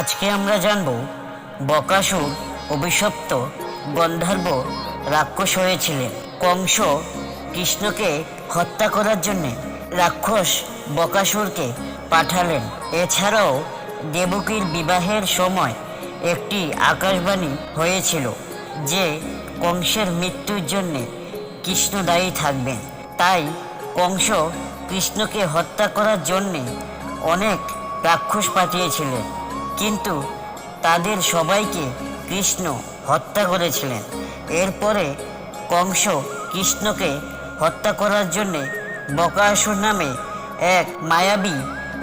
আজকে আমরা জানব বকাসুর অভিশপ্ত গন্ধর্ব রাক্ষস হয়েছিলেন। কংস কৃষ্ণকে হত্যা করার জন্যে রাক্ষস বকাসুরকে পাঠালেন। এছাড়াও দেবকীর বিবাহের সময় একটি আকাশবাণী হয়েছিল যে কংসের মৃত্যুর জন্যে কৃষ্ণ দায়ী থাকবেন। তাই কংস কৃষ্ণকে হত্যা করার জন্যে অনেক রাক্ষস পাঠিয়েছিলেন। কিন্তু তাদের সবাইকে কৃষ্ণ হত্যা করেছিলেন। এরপরে কংস কৃষ্ণকে হত্যা করার জন্যে বকাসুর নামে এক মায়াবী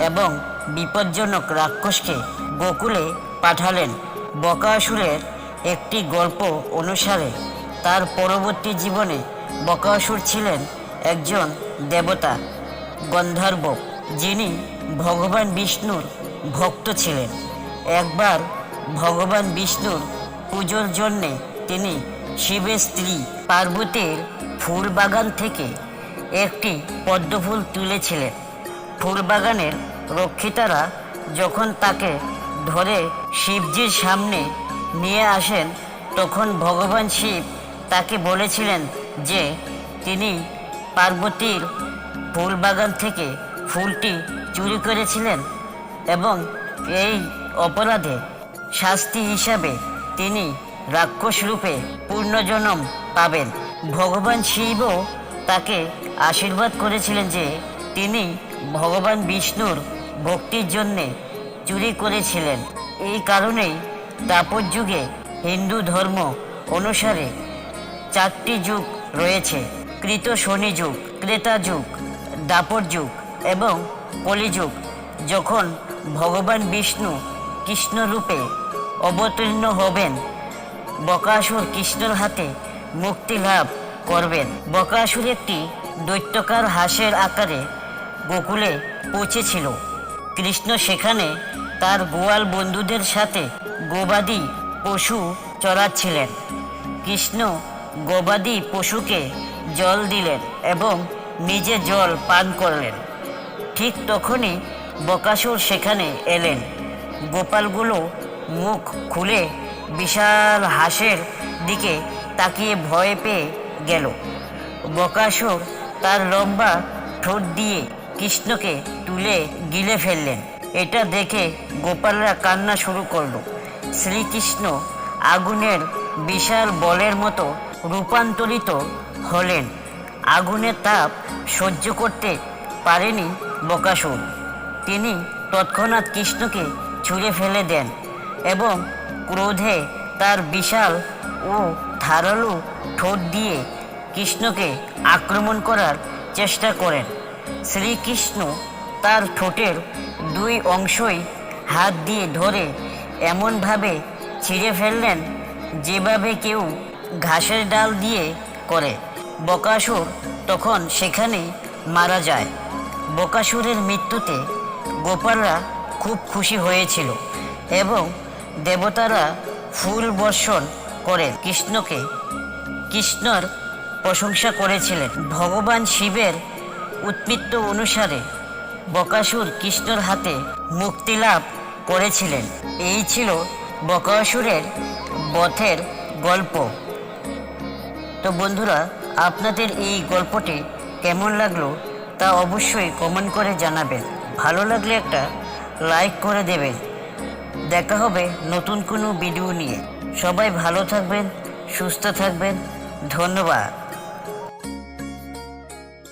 এবং বিপজ্জনক রাক্ষসকে গোকুলে পাঠালেন। বকাসুরের একটি গল্প অনুসারে তার পরবর্তী জীবনে বকাসুর ছিলেন একজন দেবতা, গন্ধর্ব, যিনি ভগবান বিষ্ণুর ভক্ত ছিলেন। একবার ভগবান বিষ্ণুর পুজোর জন্যে তিনি শিবের স্ত্রী পার্বতীর ফুল বাগান থেকে একটি পদ্মফুল তুলেছিলেন। ফুল বাগানের রক্ষিতারা যখন তাকে ধরে শিবজির সামনে নিয়ে আসেন, তখন ভগবান শিব তাকে বলেছিলেন যে তিনি পার্বতীর ফুল বাগান থেকে ফুলটি চুরি করেছিলেন এবং এই অপরাধে শাস্তি হিসাবে তিনি রাক্ষস রূপে পূর্ণজনম পাবেন। ভগবান শিবও তাকে আশীর্বাদ করেছিলেন যে তিনি ভগবান বিষ্ণুর ভক্তির জন্যে চুরি করেছিলেন। এই কারণেই দাপর যুগে হিন্দু ধর্ম অনুসারে চারটি যুগ রয়েছে, কৃত শনি যুগ, ক্রেতা যুগ, দাপর যুগ এবং কলিযুগ যখন ভগবান বিষ্ণু কৃষ্ণরূপে অবতীর্ণ হবেন। বকাসুর কৃষ্ণর হাতে মুক্তি লাভ করবেন। বকাসুর একটি দৈত্যকার হাঁসের আকারে গোকুলে পৌঁছেছিল। কৃষ্ণ সেখানে তার গোয়াল বন্ধুদের সাথে গবাদি পশু চড়াচ্ছিলেন কৃষ্ণ গবাদি পশুকে জল দিলেন এবং নিজে জল পান করলেন। ঠিক তখনই বকাসুর সেখানে এলেন। গোপালগুলো মুখ খুলে বিশাল হাঁসের দিকে তাকিয়ে ভয় পেয়ে গেল। বকাসুর তার লম্বা ঠোঁট দিয়ে কৃষ্ণকে তুলে গিলে ফেললেন। এটা দেখে গোপালরা কান্না শুরু করল। শ্রীকৃষ্ণ আগুনের বিশাল বলের মতো রূপান্তরিত হলেন। আগুনের তাপ সহ্য করতে পারেনি বকাসুর। তিনি তৎক্ষণাৎ কৃষ্ণকে ছুঁড়ে ফেলে দেন এবং ক্রোধে তার বিশাল ও ধারালো ঠোঁট দিয়ে কৃষ্ণকে আক্রমণ করার চেষ্টা করেন। শ্রীকৃষ্ণ তার ঠোঁটের দুই অংশই হাত দিয়ে ধরে এমনভাবে ছিঁড়ে ফেললেন যেভাবে কেউ ঘাসের ডাল দিয়ে করে। বকাসুর তখন সেখানেই মারা যায়। বকাসুরের মৃত্যুতে গোপালরা খুব খুশি হয়েছিল এবং দেবতারা ফুল বর্ষণ করে কৃষ্ণকে, কৃষ্ণর প্রশংসা করেছিলেন। ভগবান শিবের উৎপৃত্ত অনুসারে বকাসুর কৃষ্ণর হাতে মুক্তি লাভ করেছিলেন। এই ছিল বকাসুরের বথের গল্প। তো বন্ধুরা, আপনাদের এই গল্পটি কেমন লাগল তা অবশ্যই কমেন্ট করে জানাবেন। ভালো লাগলে একটা লাইক করে দেবেন দেখা হবে নতুন কোনো ভিডিও নিয়ে। সবাই ভালো থাকবেন, সুস্থ থাকবেন। ধন্যবাদ।